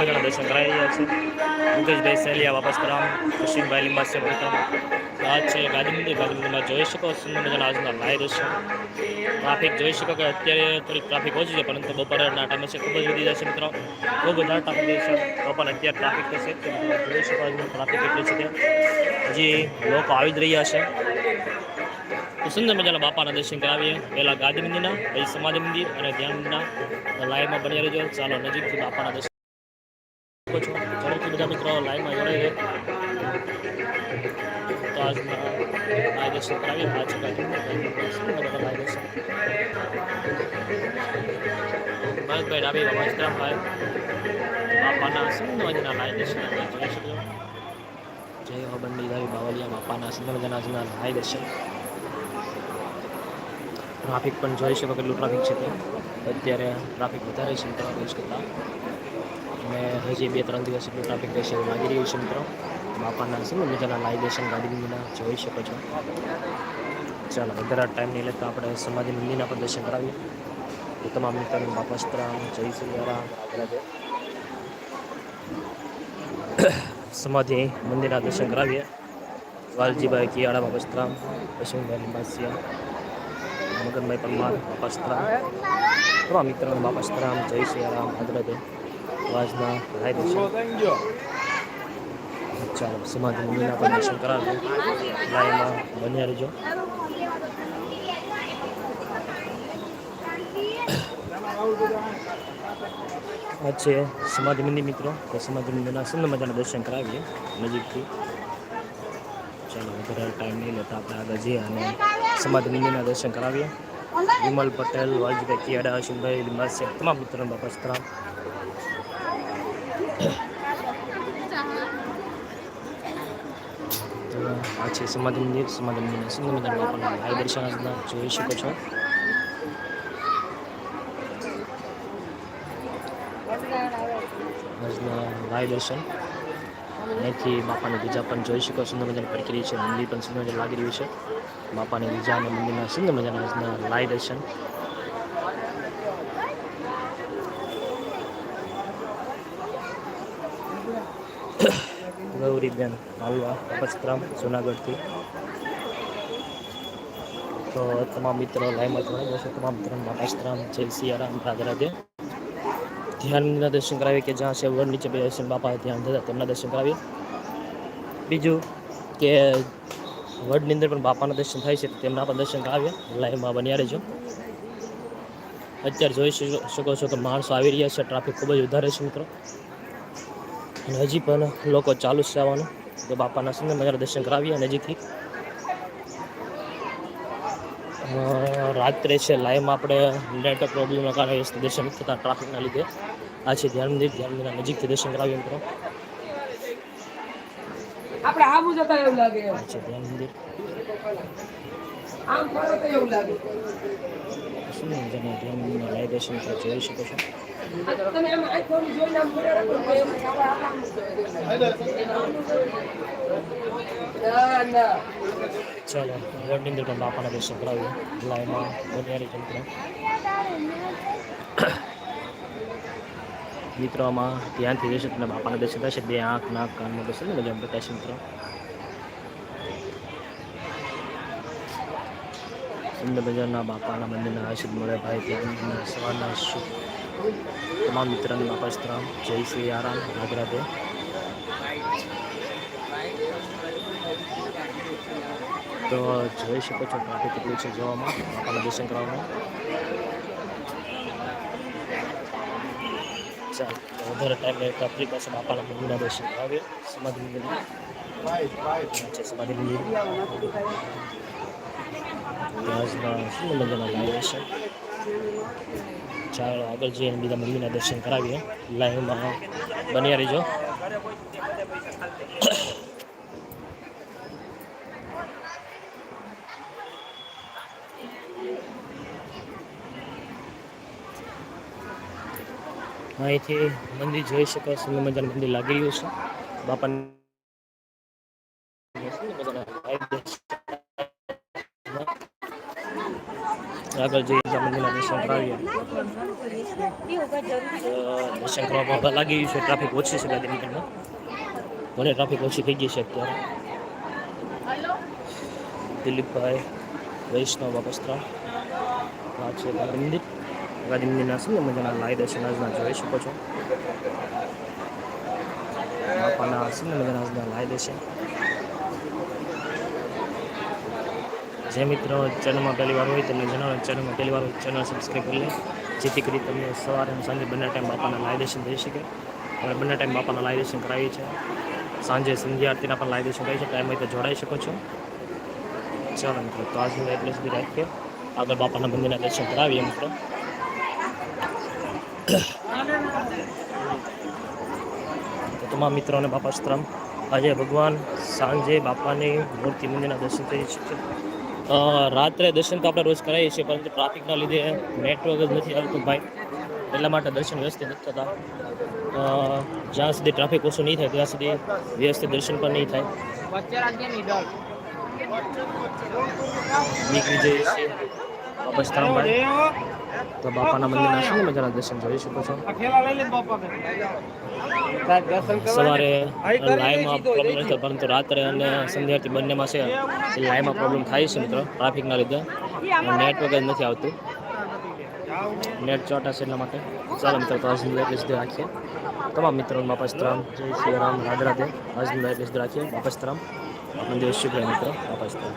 મજાના દર્શન કરાવી રહ્યા છે મુકેશભાઈ સહેલિયા વાપસ કરામ અશ્વિનભાઈ લીંબાસે પ્રથમ આ છે ગાંધી મંદિર ગાંધી મંદિરમાં જોઈ શકો સુંદર મજાના આજના લાઈવ દર્શન ટ્રાફિક જોઈ શકો કે અત્યારે થોડીક ટ્રાફિક ઓછી છે પરંતુ બપોરના ટાઈમે છે ખૂબ જ વધી જશે મિત્રો ખૂબ વધારે ટ્રાફિક તો પણ અત્યારે ટ્રાફિક થશે જોઈ શકો ટ્રાફિક કેટલું છે તે હજી લોકો આવી જ રહ્યા છે સુંદર મજાના બાપાના દર્શન કરાવીએ પહેલાં ગાંધી મંદિરના પછી સમાધિ મંદિર અને ધ્યાન મંદિરના લાઈવમાં બની રહેજો ચાલો નજીકથી બાપાના દર્શન શકો છો બધા મિત્રો લાઈવમાં જોડાઈ તો આજના લાઈવ કરાવી આ છે ગાંધી મંદિર સુંદર મજાના લાઈવ દર્શન મહેશભાઈ ડાબી બાબા ઇસ્તરામભાઈ બાપાના સુંદર મજાના લાઈવ જોઈ શકો જય હોબંડી બંડી ડાબી બાવલિયા બાપાના સુંદર મજાના લાઈવ ટ્રાફિક પણ જોઈ શકો કેટલું ટ્રાફિક છે ત્યાં. અત્યારે ટ્રાફિક વધારે છે દિવસ કરતાં અને હજી બે ત્રણ દિવસ એટલું ટ્રાફિક રહેશે લાગી રહ્યું છે મિત્રો. બાપાના સુંદર મજાના લાઈવ દર્શન ગાંધી મંદિરના જોઈ શકો છો. ચાલો, વધારે ટાઈમ નહીં લેતા આપણે સમાધિ મંદિરના પણ દર્શન કરાવીએ. તો તમામ મિત્રોને બાપા જય શ્રી રાધે સમાધિ મંદિરના દર્શન કરાવીએ. વાલજીભાઈ કિયાળા બાપસ્ત્રામ પશુભાઈ લીંબાસિયા, મગનભાઈ પરમાર બાપસ્ત્રામ તમામ મિત્રોને બાપસ્ત્રામ જય સિયારામ હજરતે વાજના લાઈ દર્શન ચાલો, સમાધિ મંદિરના પણ દર્શન કરાવજો લાઈમાં બન્યા રહેજો. આ છે સમાધિ મંદિર મિત્રો. તો સમાધિ મંદિરના સુંદર મજાના દર્શન કરાવીએ નજીકથી. ચાલો વધારે ટાઈમ નહીં લેતા આપણે આગળ જઈએ અને સમાધિ મંદિરના દર્શન કરાવીએ. વિમલ પટેલ વાલજીભાઈ કિયાડા અશ્વિનભાઈ લીંબાસિયા તમામ મિત્રોને આ છે સમાધિ મંદિર સમાધિ મંદિરના સુંદર મજાના બાપાના હાઈ દર્શન જોઈ શકો છો. લાઈવ દર્શન. અહીંથી બાપાની પૂજા પણ જોઈ શકો સુંદર મજાની પ્રક્રિયા છે. મંદિર પણ સુંદર મજા લાગી રહ્યું છે. બાપાની પૂજા અને મંદિરના સુંદર મજાના લાઈ દર્શન. ગૌરીબેન માલવા પસ્ત્રામ જુનાગઢથી. તો તમામ મિત્રો લાઈમાં જોડાઈ જશે તમામ મિત્રો બાપાસ્ત્રામ જય સિયારામ રાધે રાધે ધ્યાન દર્શન કરાવીએ કે જ્યાં છે વડ નીચે દર્શન બાપા ધ્યાન થતા તેમના દર્શન કરાવીએ. બીજું કે વડની અંદર પણ બાપાના દર્શન થાય છે તેમના પણ દર્શન કરાવીએ. લાઈવમાં બન્યા રહેજો. અત્યારે જોઈ શકો છો કે માણસો આવી રહ્યા છે, ટ્રાફિક ખૂબ જ વધારે છે મિત્રો. અને હજી પણ લોકો ચાલુ છે આવવાનું. તો બાપાના સુંદર મજાના દર્શન કરાવીએ નજીકથી રાત્રે છે લાઈવમાં આપણે નેટવર્ક પ્રોબ્લેમના કારણે દર્શન થતા ટ્રાફિકના લીધે. આ છે ધ્યાન મંદિર ધ્યાન મંદિરના નજીકથી દર્શન કરાવીએ મિત્રો. આપણે આવું જતા એવું લાગે છે ધ્યાન મંદિર. આમ ફરો તો એવું લાગે. સુંદર મજાના ધ્યાન લાઈવ દર્શન તમે જોઈ શકો છો. તમે આમ આંખોનું જોઈને આમ ફરે રાખો તો એમ. ચાલો વડની અંદર પણ બાપાના દર્શન કરાવીએ લાઈવમાં તંત્ર મિત્રો આમાં ધ્યાનથી જશે તમને બાપાના દર્શન થશે બે આંખ નાક કાનમાં દર્શન ને મિત્રો સુંદર મજાના બાપાના મંદિરના આશીર્વાદ મળે ભાઈ ત્યાં સવારના શુભ તમામ મિત્રોને બાપા સ્તરામ જય શ્રી આરામ રાધે તો જોઈ શકો છો ટ્રાફિક કેટલું છે જોવામાં બાપાના દર્શન કરવામાં ચાલો વધારે ટાઈમ લેતા આપણી પાસે બાપાના મંદિરના દર્શન કરાવીએ. સમાધિ મંદિર. સમાધિ મંદિર. ચાલો, આગળ જઈએ બીજા મંદિરના દર્શન કરાવીએ. લાઈવમાં બન્યા રહીજો. અહીંથી મંદિર જોઈ શકો, સુંદર મજાનું મંદિર લાગી રહ્યું છે. બાપાને સુંદર મજાના live દર્શન. આગળ જઈએ મંદિરના દર્શન કરાવીએ દર્શન કરવામાં લાગી ગયું છે ટ્રાફિક ઓછી છે ગાંધીનગરમાં. ભલે ટ્રાફિક ઓછી થઈ ગઈ છે અત્યારે. દિલીપભાઈ, વૈષ્ણવ વસ્ત્રા આ છે ગાંધી મંદિર. ગાંધી મંદિરના સુંદર મજાના લાઈ દર્શન આજના જોઈ શકો છો? બાપાના સુંદર મજાના આજના લાઈ દર્શન? જે મિત્રો ચેનલમાં પહેલી વાર હોય તેમને જણાવો ચેનલમાં પહેલી વાર ચેનલ સબસ્ક્રાઈબ કરી લે. જેથી કરી તમને સવારે અને સાંજે બંને ટાઈમ બાપાના લાઈ દર્શન થઈ શકે. અમે બંને ટાઈમ બાપાના લાઈ દર્શન કરાવીએ છીએ સાંજે સંધ્યા આરતીના પણ લાઈ દર્શન કરાવીએ છીએ ટાઈમ હોય જોડાઈ શકો છો. ચાલો મિત્રો, તો આજનું એટલે સુધી રાખીએ. આગળ બાપાના મંદિરના દર્શન કરાવીએ મિત્રો. તમામ મિત્રોને બાપા સ્ત્રમ. આજે ભગવાન સાંજે બાપાની મૂર્તિ મંદિરના દર્શન થઈ શકે. રાત્રે દર્શન તો આપણે રોજ કરાવીએ છીએ પરંતુ ટ્રાફિકના લીધે નેટવર્ક જ નથી આવતું ભાઈ. એટલા માટે દર્શન વ્યવસ્થિત નથી થતા. જ્યાં સુધી ટ્રાફિક ઓછું નહીં થાય ત્યાં સુધી વ્યવસ્થિત દર્શન પણ નહીં થાય. નીકળી જઈએ છીએ. બાપા સ્તરમભાઈ તો બાપાના મંદિરના શું મજાના દર્શન જોઈ શકો છો? સવારે લાઈમાં પ્રોબ્લેમ નથી પરંતુ રાત્રે અને સંધ્યાથી બંનેમાં છે. એ લાઈવમાં પ્રોબ્લેમ થાય છે મિત્રો ટ્રાફિકના લીધે. નેટવર્ક જ નથી આવતું. નેટ ચોટા છે એટલા માટે. ચાલો મિત્રો તો આજની લાઈવ સુધી રાખીએ. તમામ મિત્રોને વાપસ રામ જય શ્રી રામ રાધે રાધે. આજની લાઈવ સુધી રાખીએ. વાપસ રામ મંદિર શુભ રહે મિત્રો વાપસ રામ